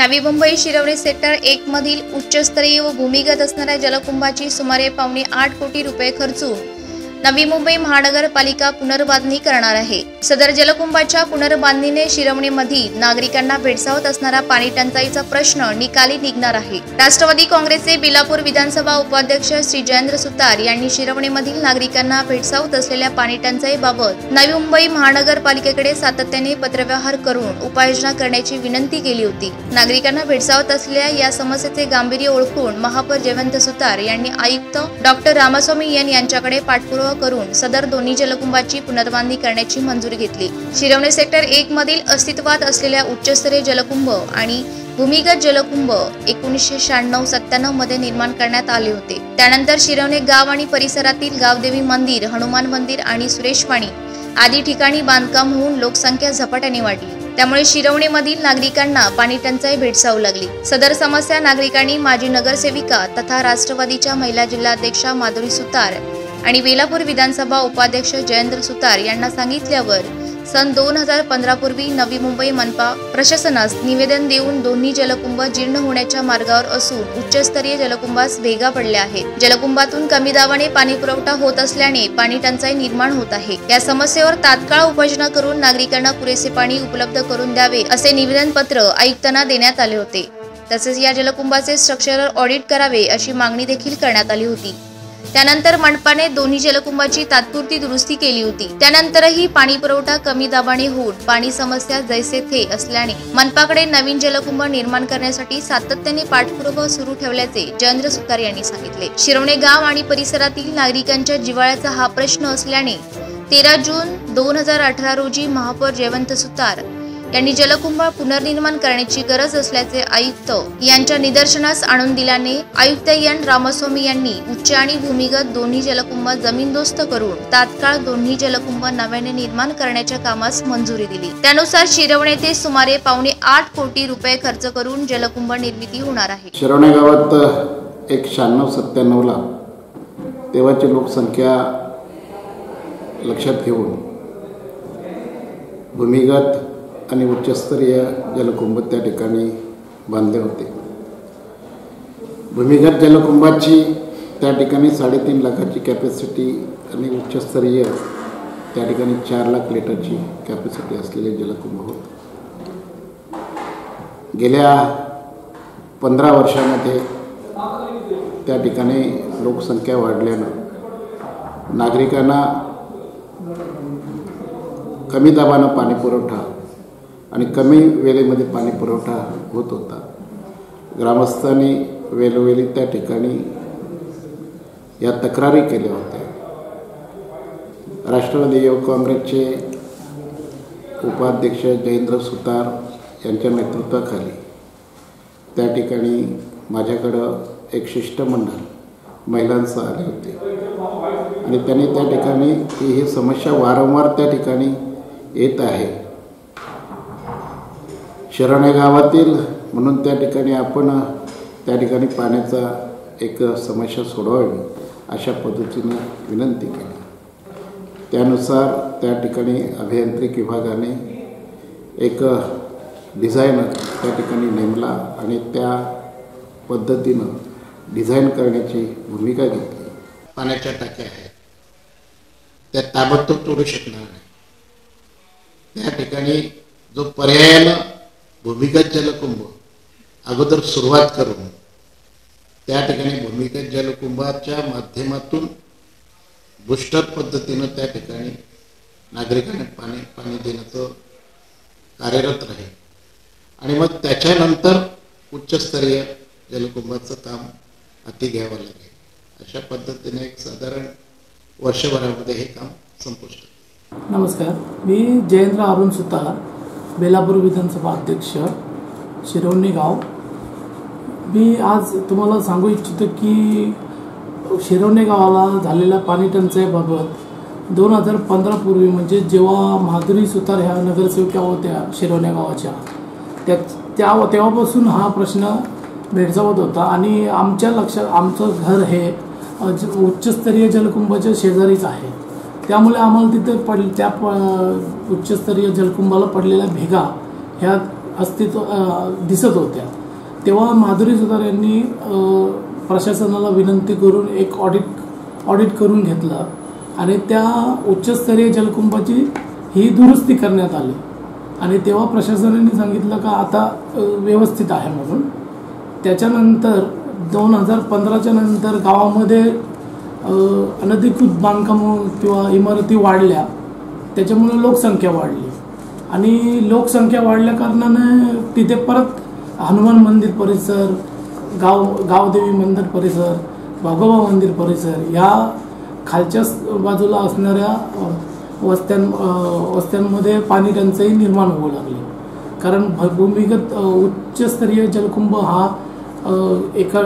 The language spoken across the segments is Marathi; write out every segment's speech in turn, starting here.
नवी मुंबई शिरवणी सेक्टर एकमधील उच्चस्तरीय व भूमिगत असणाऱ्या जलकुंभाची सुमारे पावणे आठ कोटी रुपये खर्चून नवी मुंबई महानगरपालिका पुनर्बांधणी करणार आहे. सदर जलकुंभाच्या पुनर्बांधणीने शिरवणीमधील नागरिकांना भेडसावत असणारा पाणी टंचाईचा प्रश्न निकाली निघणार आहे. राष्ट्रवादी काँग्रेसचे बिलापूर विधानसभा उपाध्यक्ष श्री जयेंद्र सुतार यांनी शिरवणीमधील नागरिकांना भेडसावत असलेल्या पाणी टंचाईबाबत नवी मुंबई महानगरपालिकेकडे सातत्याने पत्रव्यवहार करून उपाययोजना करण्याची विनंती केली होती. नागरिकांना भेडसावत असलेल्या या समस्येचे गांभीर्य ओळखून महापौर जयवंत सुतार यांनी आयुक्त डॉक्टर रामास्वामी एन यांच्याकडे पाठपुरावा करून सदर दोन्ही जलकुंभाची पुनर्बांधणी करण्याची मंजुरी घेतली. शिरवणे सेक्टर एक मधील अस्तित्वात असलेल्या उच्चस्तरीय जलकुंभ आणि भूमिगत जलकुंभ एकोणीसशे शहाण्णव सत्त्याण्णवमध्ये निर्माण करण्यात आले होते. त्यानंतर शिरवणे गाव आणि परिसरातील गावदेवी मंदिर हनुमान मंदिर आणि सुरेशवाणी आदी ठिकाणी बांधकाम होऊन लोकसंख्या झपाट्याने वाढली. त्यामुळे शिरवणीमधील नागरिकांना पाणी टंचाई भेडसावू लागली. सदर समस्या नागरिकांनी माजी नगरसेविका तथा राष्ट्रवादीच्या महिला जिल्हाध्यक्षा माधुरी सुतार आणि वेलापूर विधानसभा उपाध्यक्ष जयेंद्र सुतार यांना सांगितल्यावर सन दोन हजार पंधरा पूर्वी नवी मुंबई मनपा प्रशासनास निवेदन देऊन दोन्ही जलकुंभ जीर्ण होण्याच्या मार्गावर असून उच्चस्तरीय जलकुंभास भेगा पडल्या आहेत. जलकुंभातून कमी दाबाने पाणी पुरवठा होत असल्याने पाणी टंचाई निर्माण होत आहे. या समस्येवर तात्काळ उपाययोजना करून नागरिकांना पुरेसे पाणी उपलब्ध करून द्यावे असे निवेदन पत्र आयुक्तांना देण्यात आले होते. तसेच या जलकुंभाचे स्ट्रक्चरल ऑडिट करावे अशी मागणी देखील करण्यात आली होती. त्यानंतर मंडपाने दोन्ही जलकुंभाची तात्पुरती दुरुस्ती केली होती. त्यानंतरही पाणी पुरवठा कमी दाबाने होऊन पाणी समस्या जैसे थे असल्याने मनपाकडे नवीन जलकुंभ निर्माण करण्यासाठी सातत्याने पाठपुरावा सुरू ठेवल्याचे जयेंद्र सुतार यांनी सांगितले. शिरवणे गाव आणि परिसरातील नागरिकांच्या जिव्हाळ्याचा हा प्रश्न असल्याने तेरा जून दोन हजार अठरा रोजी महापौर जयवंत सुतार यांनी जलकुंभ पुनर्निर्माण करण्याची गरज असल्याचे आयुक्त यांच्या निदर्शनास आणून दिल्याने आयुक्त एन रामस्वामी यांनी उच्च आणि भूमिगत दोन्ही जलकुंभ जमीनदोस्त करून तात्काळ दोन्ही जलकुंभ नव्याने निर्माण करण्याच्या कामास मंजुरी दिली. त्यानुसार शिरवणे ते सुमारे पावणे आठ कोटी रुपये खर्च करून जलकुंभ निर्मिती होणार आहे. शिरवणे गावात एक शहाण्णव सत्त्याण्णवला तेव्हाची लोकसंख्या लक्षात घेऊन भूमिगत आणि उच्चस्तरीय जलकुंभ त्या ठिकाणी बांधले होते. भूमिगत जलकुंभाची त्या ठिकाणी साडेतीन लाखाची कॅपॅसिटी आणि उच्चस्तरीय त्या ठिकाणी चार लाख लिटरची कॅपॅसिटी असलेले जलकुंभ होते. गेल्या पंधरा वर्षामध्ये त्या ठिकाणी लोकसंख्या वाढल्यानं नागरिकांना कमी दाबानं पाणीपुरवठा आणि कमी वेळेमध्ये पाणी पुरवठा होत होता. ग्रामस्थांनी वेळोवेळी त्या ठिकाणी या तक्रारी केल्या होत्या. राष्ट्रवादी युवक काँग्रेसचे उपाध्यक्ष जयेंद्र सुतार यांच्या नेतृत्वाखाली त्या ठिकाणी माझ्याकडं एक शिष्टमंडळ महिलांसह आले होते. आणि त्यांनी त्या ठिकाणी ही समस्या वारंवार त्या ठिकाणी येत आहे. शरणे गावातील म्हणून त्या ठिकाणी आपण त्या ठिकाणी पाण्याचा एक समस्या सोडवावी अशा पद्धतीनं विनंती केली. त्यानुसार त्या ठिकाणी अभियांत्रिक विभागाने एक डिझायनर त्या ठिकाणी नेमला आणि त्या पद्धतीनं डिझाईन करण्याची भूमिका घेतली. पाण्याच्या टाक्या आहेत. त्या ताबडतोब तोडू शकणार नाही. त्या ठिकाणी जो पर्यायानं भूमिगत जलकुंभ अगोदर सुरुवात करून त्या ठिकाणी भूमिगत जलकुंभाच्या माध्यमातून बुस्टर पद्धतीनं त्या ठिकाणी नागरिकांना पाणी पाणी देण्याचं कार्यरत राहील आणि मग त्याच्यानंतर उच्चस्तरीय जलकुंभाचं काम हाती घ्यावं लागेल. अशा पद्धतीने एक साधारण वर्षभरामध्ये हे काम संपुष्ट नमस्कार. मी जयेंद्र अरुण सुतार. बेलापूर विधानसभा अध्यक्ष शिरवणी गाव मी आज तुम्हाला सांगू इच्छितो की शिरवणे गावाला झालेल्या पाणी टंचाईबाबत दोन हजार पंधरापूर्वी म्हणजे जेव्हा माधुरी सुतार ह्या नगरसेविका होत्या शिरवणे गावाच्या त्या त्या तेव्हापासून हा प्रश्न भेडसावत होता आणि आमच्या लक्षात आमचं घर हे उच्चस्तरीय जलकुंभाच्या शेजारीच आहे. त्यामुळे आम्हाला तिथे पड त्या प उच्चस्तरीय जलकुंभाला पडलेल्या भेगा ह्या अस्तित्व दिसत होत्या. तेव्हा माधुरी सुतार यांनी प्रशासनाला विनंती करून एक ऑडिट ऑडिट करून घेतलं आणि त्या उच्चस्तरीय जलकुंभाची ही दुरुस्ती करण्यात आली. आणि तेव्हा प्रशासनाने सांगितलं का आता व्यवस्थित आहे म्हणून. त्याच्यानंतर दोन हजार पंधराच्या नंतर गावामध्ये अनधिकृत बांधकामं किंवा इमारती वाढल्या त्याच्यामुळे लोकसंख्या वाढली. आणि लोकसंख्या वाढल्या कारणाने तिथे परत हनुमान मंदिर परिसर गाव गावदेवी मंदिर परिसर वाघोबा मंदिर परिसर या खालच्या बाजूला असणाऱ्या वस्त्यां वस्त्यांमध्ये पाणी टंचाई निर्माण होऊ लागली. कारण भ- भूमिगत उच्चस्तरीय जलकुंभ हा एका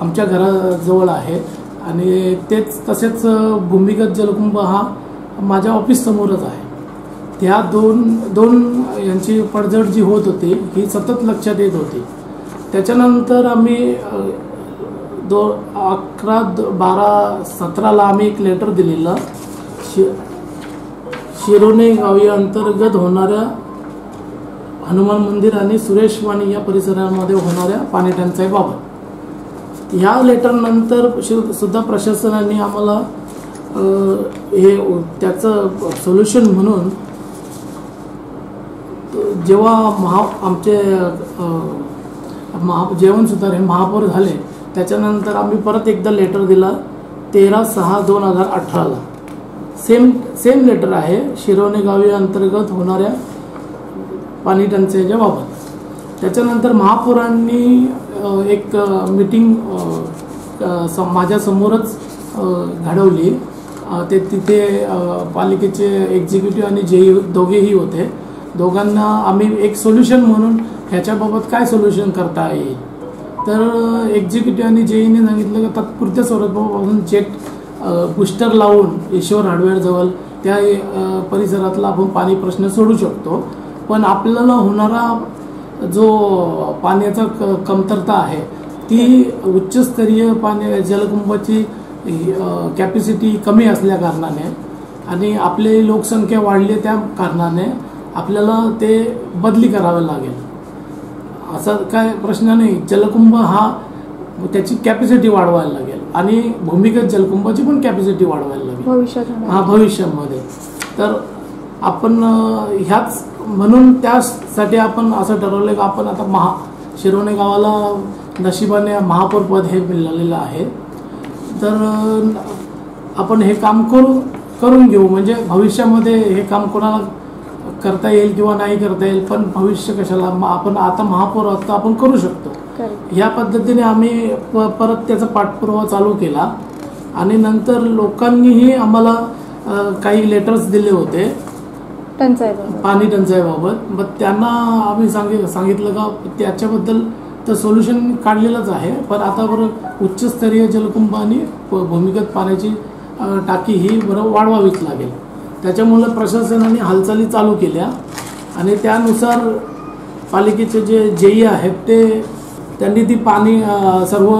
आमच्या घराजवळ आहे. आणि तेच तसेच भूमिगत जलकुंभ हा माझ्या ऑफिससमोरच आहे. त्या दोन दोन यांची पडझड जी होत होती. ही सतत लक्षात येत होती. त्याच्यानंतर आम्ही दो अकरा द- बारा सतराला आम्ही एक लेटर दिलेलं. शि शिरोने गावी अंतर्गत होणाऱ्या हनुमान मंदिर आणि सुरेश वाणी या परिसरामध्ये होणाऱ्या पाणी टंचाईबाबत या लेटरनंतर सुद्धा प्रशासनाने आम्हाला हे त्याचं सोल्युशन म्हणून जेव्हा महा आमचे महा जेवण सुधार हे महापौर झाले त्याच्यानंतर आम्ही परत एकदा लेटर दिला तेरा सहा दोन हजार अठराला. सेम सेम लेटर आहे शिरोणे गावी अंतर्गत होणाऱ्या पाणी टंचाईच्या बाबत. त्याच्यानंतर महापौरांनी एक मीटिंग माझ्यासमोरच घडवली. ते तिथे पालिकेचे एक्झिक्युटिव्ह आणि जे दोघेही होते. दोघांना आम्ही एक सोल्युशन म्हणून ह्याच्याबाबत काय सोल्युशन करता येईल? तर एक्झिक्युटिव्ह आणि जेईने सांगितलं की तात्पुरत्या स्वरूपापासून चेक बुस्टर लावून ईश्वर हार्डवेअरजवळ त्या परिसरातला आपण पाणी प्रश्न सोडू शकतो. पण आपल्याला होणारा जो पाण्याचा क कमतरता आहे ती उच्चस्तरीय पाणी जलकुंभाची कॅपॅसिटी कमी असल्या कारणाने आणि आपली लोकसंख्या वाढली त्या कारणाने आपल्याला ते बदली करावे लागेल. असा काय प्रश्न नाही. जलकुंभ हा त्याची कॅपॅसिटी वाढवायला लागेल आणि भूमिगत जलकुंभाची पण कॅपॅसिटी वाढवायला लागेल. हा भविष्यामध्ये. तर आपण ह्याच म्हणून त्यासाठी आपण असं ठरवलं की आपण आता महा शिरोणे गावाला नशिबाने महापौर पद हे मिळालेलं आहे. तर आपण हे काम करू करून घेऊ. म्हणजे भविष्यामध्ये हे काम कोणाला करता येईल किंवा नाही करता येईल पण भविष्य कशाला आपण आता महापौर आहोत तर आपण करू शकतो. या पद्धतीने आम्ही प परत त्याचा पाठपुरावा चालू केला. आणि नंतर लोकांनीही आम्हाला काही लेटर्स दिले होते. टंचाई पाणी टंचाईबाबत. मग त्यांना आम्ही सांगित सांगितलं का त्याच्याबद्दल तर सोल्युशन काढलेलंच आहे. पण आता बरं उच्चस्तरीय जलकुंभ आणि भूमिगत पाण्याची टाकी ही बरं वाढवावीच लागेल. त्याच्यामुळं प्रशासनाने हालचाली चालू केल्या. आणि त्यानुसार पालिकेचे जे जेई आहेत ते त्यांनी ती पाणी सर्व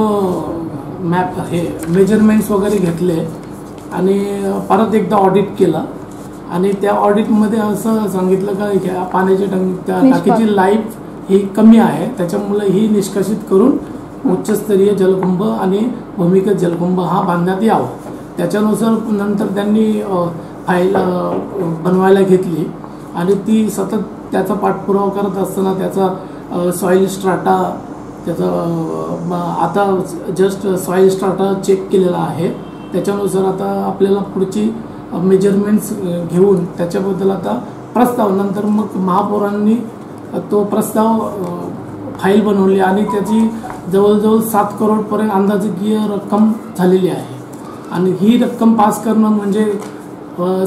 मॅप हे मेजरमेंट्स वगैरे घेतले. आणि परत एकदा ऑडिट केलं. आणि त्या ऑडिटमध्ये असं सांगितलं का ह्या पाण्याच्या टंक त्या टाकीची लाईफ ही कमी आहे. त्याच्यामुळे ही निष्कासित करून उच्चस्तरीय जलकुंभ आणि भूमिगत जलकुंभ हा बांधण्यात यावा. त्याच्यानुसार नंतर त्यांनी फाईल बनवायला घेतली. आणि ती सतत त्याचा पाठपुरावा करत असताना त्याचा सॉईल स्ट्राटा त्याचा आता जस्ट सॉईल स्ट्राटा चेक केलेला आहे. त्याच्यानुसार आता आपल्याला पुढची मेजरमेंट्स घेऊन त्याच्याबद्दल आता प्रस्ताव नंतर मग महापौरांनी तो प्रस्ताव फाईल बनवली आणि त्याची जवळजवळ सात करोडपर्यंत अंदाजकीय रक्कम झालेली आहे. आणि ही रक्कम पास करणं म्हणजे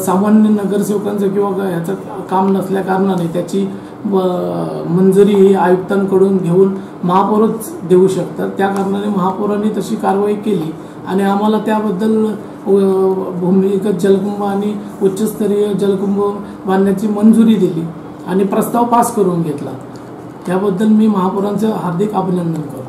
सामान्य नगरसेवकांचं किंवा ह्याचं काम नसल्या कारणाने त्याची मंजुरी ही आयुक्तांकडून घेऊन महापौरच देऊ शकतात. त्या कारणाने महापौरांनी तशी कारवाई केली आणि आम्हाला त्याबद्दल हो, भूमिगत जलकुंभ आणि उच्चस्तरीय जलकुंभ बांधण्याची मंजुरी दिली आणि प्रस्ताव पास करून घेतला. त्याबद्दल मी महापौरांचं हार्दिक अभिनंदन करतो.